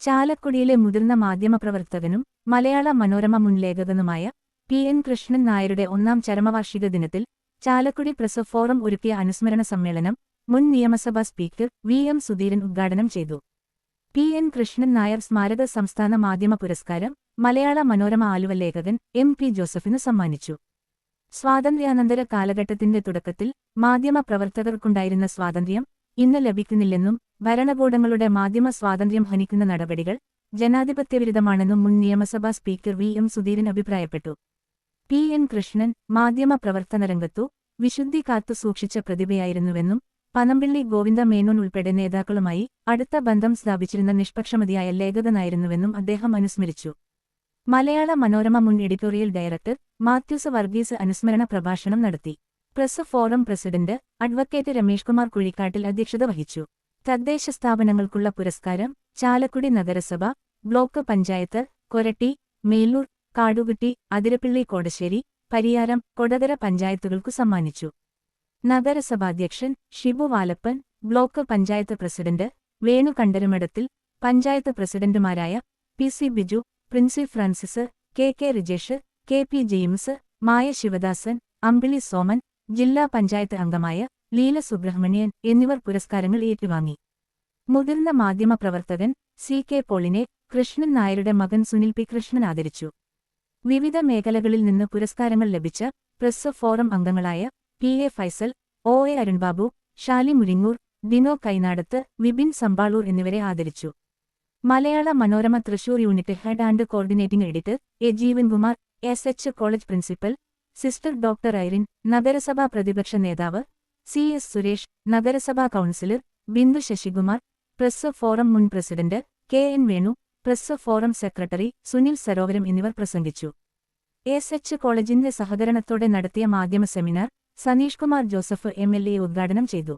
ചാലക്കുടിയിലെ മുതിർന്ന മാധ്യമപ്രവർത്തകനും മലയാള മനോരമ മുൻ ലേഖകനുമായ പി എൻ കൃഷ്ണൻ നായരുടെ ഒന്നാം ചരമവാർഷിക ദിനത്തിൽ ചാലക്കുടി പ്രസ് ഫോറം ഒരുക്കിയ അനുസ്മരണ സമ്മേളനം മുൻ നിയമസഭാ സ്പീക്കർ വി എം സുധീരൻ ഉദ്ഘാടനം ചെയ്തു. പി എൻ കൃഷ്ണൻ നായർ സ്മാരക സംസ്ഥാന മാധ്യമ പുരസ്കാരം മലയാള മനോരമ ആലുവ ലേഖകൻ എം പി ജോസഫിന് സമ്മാനിച്ചു. സ്വാതന്ത്ര്യാനന്തര കാലഘട്ടത്തിന്റെ തുടക്കത്തിൽ മാധ്യമ പ്രവർത്തകർക്കുണ്ടായിരുന്ന സ്വാതന്ത്ര്യം ഇന്ന് ലഭിക്കുന്നില്ലെന്നും ഭരണകൂടങ്ങളുടെ മാധ്യമ സ്വാതന്ത്ര്യം ഹനിക്കുന്ന നടപടികൾ ജനാധിപത്യവിരുദ്ധമാണെന്നും മുൻ നിയമസഭാ സ്പീക്കർ വി എം സുധീരൻ അഭിപ്രായപ്പെട്ടു. പി എൻ കൃഷ്ണൻ മാധ്യമ പ്രവർത്തന രംഗത്തു വിശുദ്ധി കാത്തു സൂക്ഷിച്ച പ്രതിഭയായിരുന്നുവെന്നും പനമ്പിള്ളി ഗോവിന്ദ മേനോൻ ഉൾപ്പെടെ നേതാക്കളുമായി അടുത്ത ബന്ധം സ്ഥാപിച്ചിരുന്ന നിഷ്പക്ഷമതിയായ ലേഖകനായിരുന്നുവെന്നും അദ്ദേഹം അനുസ്മരിച്ചു. മലയാള മനോരമ മുൻ എഡിറ്റോറിയൽ ഡയറക്ടർ മാത്യൂസ് വർഗീസ് അനുസ്മരണ പ്രഭാഷണം നടത്തി. Press forum president advocate Ramesh Kumar Kuzhikkattil അധ്യക്ഷത വഹിച്ചു. തദ്ദേശ സ്ഥാപനങ്ങൾക്കുള്ള പുരസ്കാരം ചാലക്കുടി നഗരസഭ ബ്ലോക്ക് പഞ്ചായത്ത് കൊരട്ടി മേലൂർ കാടുകുട്ടി അതിരപ്പിള്ളി കോടശ്ശേരി പരിയാരം കൊടകര പഞ്ചായത്തുകൾക്കു സമ്മാനിച്ചു. നഗരസഭാധ്യക്ഷൻ ഷിബു വാലപ്പൻ ബ്ലോക്ക് പഞ്ചായത്ത് പ്രസിഡന്റ് വേണു കണ്ടരുമഠത്തിൽ പഞ്ചായത്ത് പ്രസിഡന്റുമാരായ P C Biju Princy Francis K K Rijesh K P James Maya Sivadasan Ambili Soman ജില്ലാ പഞ്ചായത്ത് അംഗമായ ലീല സുബ്രഹ്മണ്യൻ എന്നിവർ പുരസ്കാരങ്ങൾ ഏറ്റുവാങ്ങി. മുതിർന്ന മാധ്യമപ്രവർത്തകൻ സി കെ പോളിനെ കൃഷ്ണൻ നായരുടെ മകൻ സുനിൽ പി കൃഷ്ണൻ ആദരിച്ചു. വിവിധ മേഖലകളിൽ നിന്ന് പുരസ്കാരങ്ങൾ ലഭിച്ച പ്രസ് ഫോറം അംഗങ്ങളായ P A Faisal O A Arunbabu Shali Muringoor Dino Kainadath Vipin Sampaloor എന്നിവരെ ആദരിച്ചു. Malayala Manorama Thrissur unit head and coordinating editor A Jeevankumar S H college principal sister doctor Irene നഗരസഭാ പ്രതിപക്ഷ നേതാവ് C S Suresh നഗരസഭാ councillor Bindu Sasikumar press forum മുൻ president K N Venu press forum secretary Sunil Sarovaram എന്നിവർ പ്രസംഗിച്ചു. S H കോളേജിന്റെ സഹകരണത്തോടെ നടത്തിയ മാധ്യമ seminar Saneesh Kumar Joseph M L A ഉദ്ഘാടനം ചെയ്തു.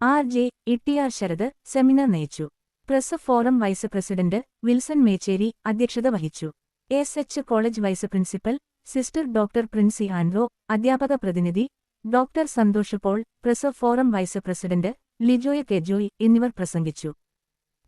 R J Ittiyar Sarath seminar നയിച്ചു. Press forum vice president Wilson Mechery അധ്യക്ഷത വഹിച്ചു. S H college vice principal sister doctor Princy Andro അധ്യാപക പ്രതിനിധി doctor Santhosh Paul press forum vice president Lijoya Kejoy എന്നിവർ പ്രസംഗിച്ചു.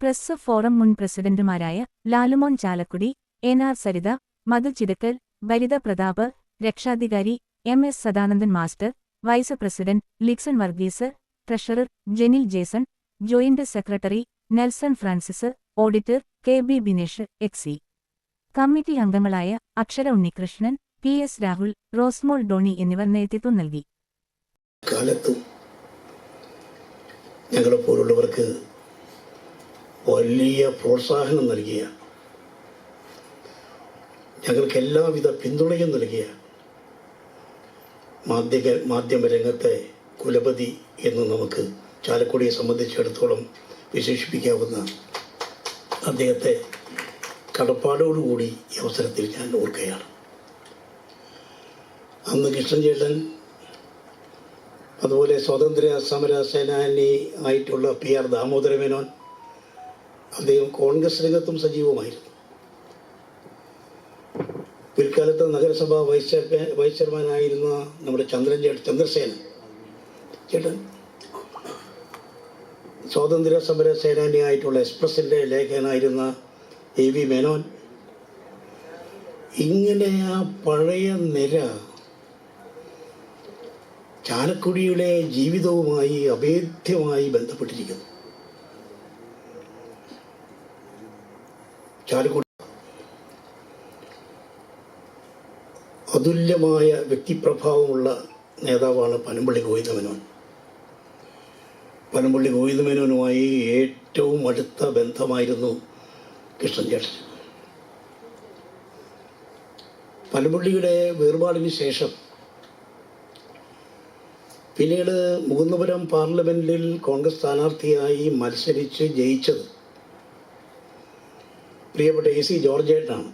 Press forum മുൻ പ്രസിഡന്റുമാരായ Lalumon Chalakudy N R Saritha Madhu Chidakkal Bharitha Prathap രക്ഷാധികാരി M S Sadanandan master vice president Lixon Varghese treasurer Jenil Jason joint secretary Nelson Francis auditor K B Binesh executive. Committee അംഗങ്ങളായ Akshara Unnikrishnan P S Rahul Rosemol Doni എന്നിവർ നേതൃത്വം നൽകി. ഞങ്ങളെപ്പോലുള്ളവർക്ക് വലിയ പ്രോത്സാഹനം നൽകിയ ഞങ്ങൾക്ക് എല്ലാവിധ പിന്തുണയും നൽകിയ മാധ്യമ രംഗത്തെ കുലപതി എന്ന് നമുക്ക് ചാലക്കുടിയെ സംബന്ധിച്ചിടത്തോളം വിശേഷിപ്പിക്കാവുന്ന അദ്ദേഹത്തെ കടപ്പാടോടുകൂടി ഈ അവസരത്തിൽ ഞാൻ ഓർക്കുകയാണ്. അന്ന് കൃഷ്ണൻ ചേട്ടൻ അതുപോലെ സ്വാതന്ത്ര്യ സമര സേനാനി ആയിട്ടുള്ള പി ആർ ദാമോദര മേനോൻ അദ്ദേഹം കോൺഗ്രസ് രംഗത്തും സജീവമായിരുന്നു. പിൽക്കാലത്ത് നഗരസഭ വൈസ് ചെയർമാൻ വൈസ് ചെയർമാനായിരുന്ന നമ്മുടെ ചന്ദ്രൻ ചേട്ടൻ ചന്ദ്രസേന ചേട്ടൻ സ്വാതന്ത്ര്യ സമര സേനാനി ആയിട്ടുള്ള എക്സ്പ്രസിന്റെ ലേഖകനായിരുന്ന എ വി മേനോൻ. ഇങ്ങനെ ആ പഴയ നിര ചാലക്കുടിയുടെ ജീവിതവുമായി അഭേദ്യമായി ബന്ധപ്പെട്ടിരിക്കുന്നു. ചാലക്കുടി അതുല്യമായ വ്യക്തിപ്രഭാവമുള്ള നേതാവാണ് പനമ്പള്ളി ഗോവിന്ദമേനോൻ. പനമ്പള്ളി ഗോവിന്ദമേനോനുമായി ഏറ്റവും അടുത്ത ബന്ധമായിരുന്നു കൃഷ്ണൻ ചേട്ടൻ. പനമ്പള്ളിയുടെ വേർപാടിന് ശേഷം പിന്നീട് മുകുന്ദപുരം പാർലമെന്റിൽ കോൺഗ്രസ് സ്ഥാനാർത്ഥിയായി മത്സരിച്ച് ജയിച്ചത് പ്രിയപ്പെട്ട എ സി ജോർജേട്ടാണ്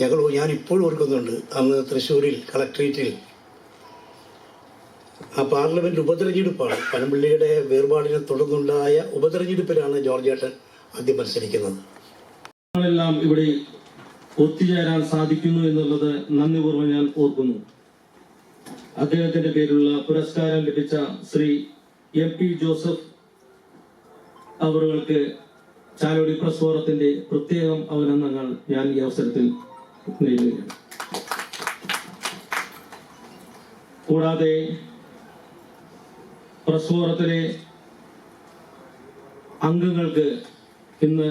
ഞങ്ങൾ ഞാൻ ഇപ്പോഴും ഓർക്കുന്നുണ്ട് അന്ന് തൃശ്ശൂരിൽ കളക്ട്രേറ്റിൽ. ആ പാർലമെന്റ് ഉപതെരഞ്ഞെടുപ്പാണ്. പനമ്പിള്ളിയുടെ വേർപാടിനെ തുടർന്നുണ്ടായ ഉപതെരഞ്ഞെടുപ്പിലാണ് ജോർജേട്ടൻ ആദ്യം മത്സരിക്കുന്നത്. ഇവിടെ ഒത്തുചേരാൻ സാധിക്കുന്നു എന്നുള്ളത് നന്ദിപൂർവം ഞാൻ ഓർക്കുന്നു. അദ്ദേഹത്തിന്റെ പേരിലുള്ള പുരസ്കാരം ലഭിച്ച ശ്രീ എം പി ജോസഫ് അവർക്ക് ചാലോടി പ്രസ് ഫോറത്തിന്റെ പ്രത്യേകം അഭിനന്ദനങ്ങൾ ഞാൻ ഈ അവസരത്തിൽ നേരിടുകയാണ് കൂടാതെ പ്രസ് ഫോറത്തിലെ അംഗങ്ങൾക്ക് ഇന്ന്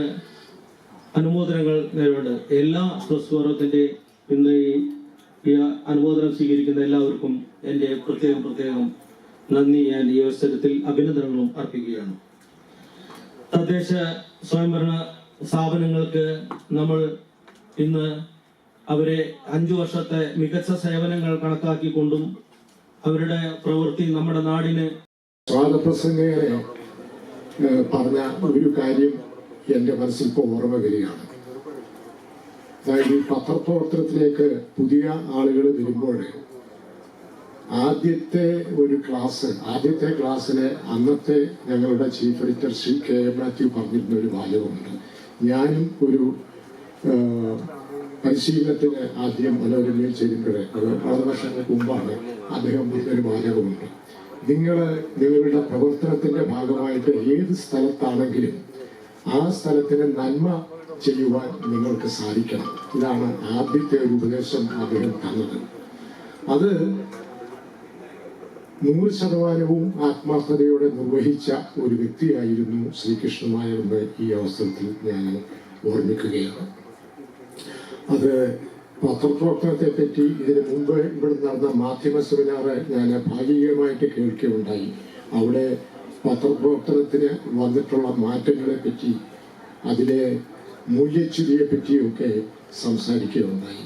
അനുമോദനങ്ങൾ നേരിടുന്നുണ്ട് എല്ലാ പ്രസ് ഫോറത്തിന്റെ ഇന്ന് ഈ അനുമോദനം സ്വീകരിക്കുന്ന എല്ലാവർക്കും എന്റെ പ്രത്യേകം പ്രത്യേകം നന്ദി. ഞാൻ ഈ അവസരത്തിൽ അഭിനന്ദനങ്ങളും അർപ്പിക്കുകയാണ്. തദ്ദേശ സ്വയംഭരണ സ്ഥാപനങ്ങൾക്ക് നമ്മൾ ഇന്ന് അവരെ അഞ്ചു വർഷത്തെ മികച്ച സേവനങ്ങൾ കണക്കാക്കിക്കൊണ്ടും അവരുടെ പ്രവൃത്തി നമ്മുടെ നാടിന് സ്വാഗതപ്രസംഗകരെ ഏഹ്, പറഞ്ഞ ഒരു കാര്യം എന്റെ മനസ്സിൽ ഇപ്പോൾ ഓർമ്മ വരികയാണ്. അതായത് ഈ പത്രപ്രവർത്തനത്തിലേക്ക് പുതിയ ആളുകൾ വരുമ്പോൾ ആദ്യത്തെ ഒരു ക്ലാസ് ആദ്യത്തെ ക്ലാസ്സിലെ അന്നത്തെ ഞങ്ങളുടെ chief editor Shri K M Mathew പറഞ്ഞിരുന്ന ഒരു വാചകമുണ്ട്. ഞാനും ഒരു പരിശീലനത്തിന് ആദ്യം മനോരമയിൽ ചെല്ലുമ്പോൾ അത് വളരെ വർഷങ്ങൾക്ക് മുമ്പാണ് അദ്ദേഹം പറഞ്ഞൊരു വാചകമുണ്ട്. നിങ്ങൾ നിങ്ങളുടെ പ്രവർത്തനത്തിന്റെ ഭാഗമായിട്ട് ഏത് സ്ഥലത്താണെങ്കിലും ആ സ്ഥലത്തിന് നന്മ ചെയ്യുവാൻ നിങ്ങൾക്ക് സാധിക്കണം. ഇതാണ് ആദ്യത്തെ ഒരു ഉപദേശം അദ്ദേഹം തന്നത്. അത് നൂറ് ശതമാനവും ആത്മാർത്ഥതയോടെ നിർവഹിച്ച ഒരു വ്യക്തിയായിരുന്നു ശ്രീകൃഷ്ണനായരെന്ന് ഈ അവസരത്തിൽ ഞാൻ ഓർമ്മിക്കുകയാണ്. അത് പത്രപ്രവർത്തനത്തെ പറ്റി ഇതിന് മുമ്പ് ഇവിടെ നടന്ന മാധ്യമ സെമിനാറ് ഞാൻ ഭാഗികമായിട്ട് കേൾക്കുകയുണ്ടായി. അവിടെ പത്രപ്രവർത്തനത്തിന് വന്നിട്ടുള്ള മാറ്റങ്ങളെ പറ്റി അതിലെ മൂല്യച്യുതിയെ പറ്റിയൊക്കെ സംസാരിക്കുകയുണ്ടായി